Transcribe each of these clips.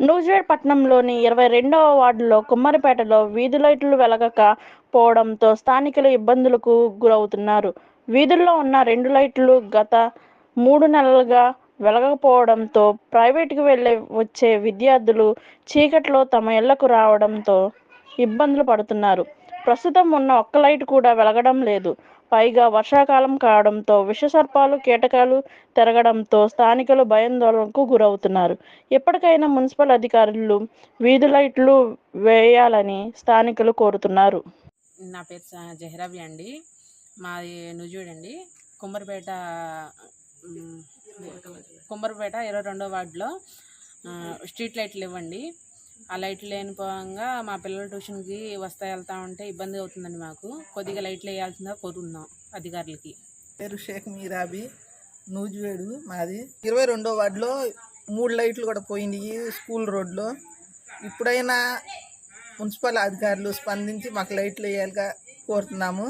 నూజివేడ్ పట్టణంలోని ఇరవై రెండవ వార్డులో కుమ్మరిపేటలో వీధి లైట్లు వెలగక పోవడంతో స్థానికులు ఇబ్బందులకు గురవుతున్నారు. వీధుల్లో ఉన్న రెండు లైట్లు గత మూడు నెలలుగా వెలగకపోవడంతో ప్రైవేటుకు వెళ్ళే వచ్చే విద్యార్థులు చీకట్లో తమ ఇళ్ళకు రావడంతో ఇబ్బందులు పడుతున్నారు. ప్రస్తుతం ఉన్న ఒక్క లైట్ కూడా వెలగడం లేదు. పైగా వర్షాకాలం కావడంతో విషసర్పాలు కీటకాలు తిరగడంతో స్థానికులు భయాందోళనకు గురవుతున్నారు. ఎప్పటికైనా మున్సిపల్ అధికారులు వీధి లైట్లు వేయాలని స్థానికులు కోరుతున్నారు. నా పేరు జహరాబి అండి. మాది నుజూడండి కుమ్మరిపేట కుమ్మరిపేట ఇరవై రెండో వార్డులో స్ట్రీట్ లైట్లు ఇవ్వండి ఆ లైట్లు లేని పోగా మా పిల్లలు ట్యూషన్కి వస్తా వెళ్తా ఉంటే ఇబ్బంది అవుతుందండి మాకు. కొద్దిగా లైట్లు వేయాల్సిందిగా కోరుతున్నాం అధికారులకి. పేరు షేక్ మీరాబి నూజివేడు మాది. ఇరవై రెండో వార్డులో మూడు లైట్లు కూడా పోయినాయి స్కూల్ రోడ్లో. ఇప్పుడైనా మున్సిపల్ అధికారులు స్పందించి మాకు లైట్లు వేయాలిగా కోరుతున్నాము.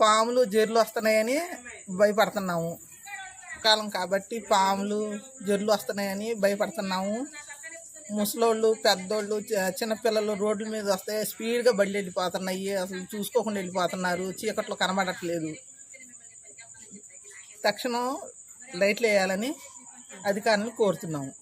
పాములు జర్లు వస్తున్నాయని భయపడుతున్నాము. కాలం కాబట్టి పాములు జర్లు వస్తున్నాయని భయపడుతున్నాము. ముసలోళ్ళు పెద్దోళ్ళు చిన్నపిల్లలు రోడ్ల మీద వస్తే స్పీడ్గా బండి వెళ్ళిపోతున్నాయి. అసలు చూసుకోకుండా వెళ్ళిపోతున్నారు. చీకట్లో కనబడట్లేదు. తక్షణం లైట్లు వేయాలని అధికారులను కోరుతున్నాము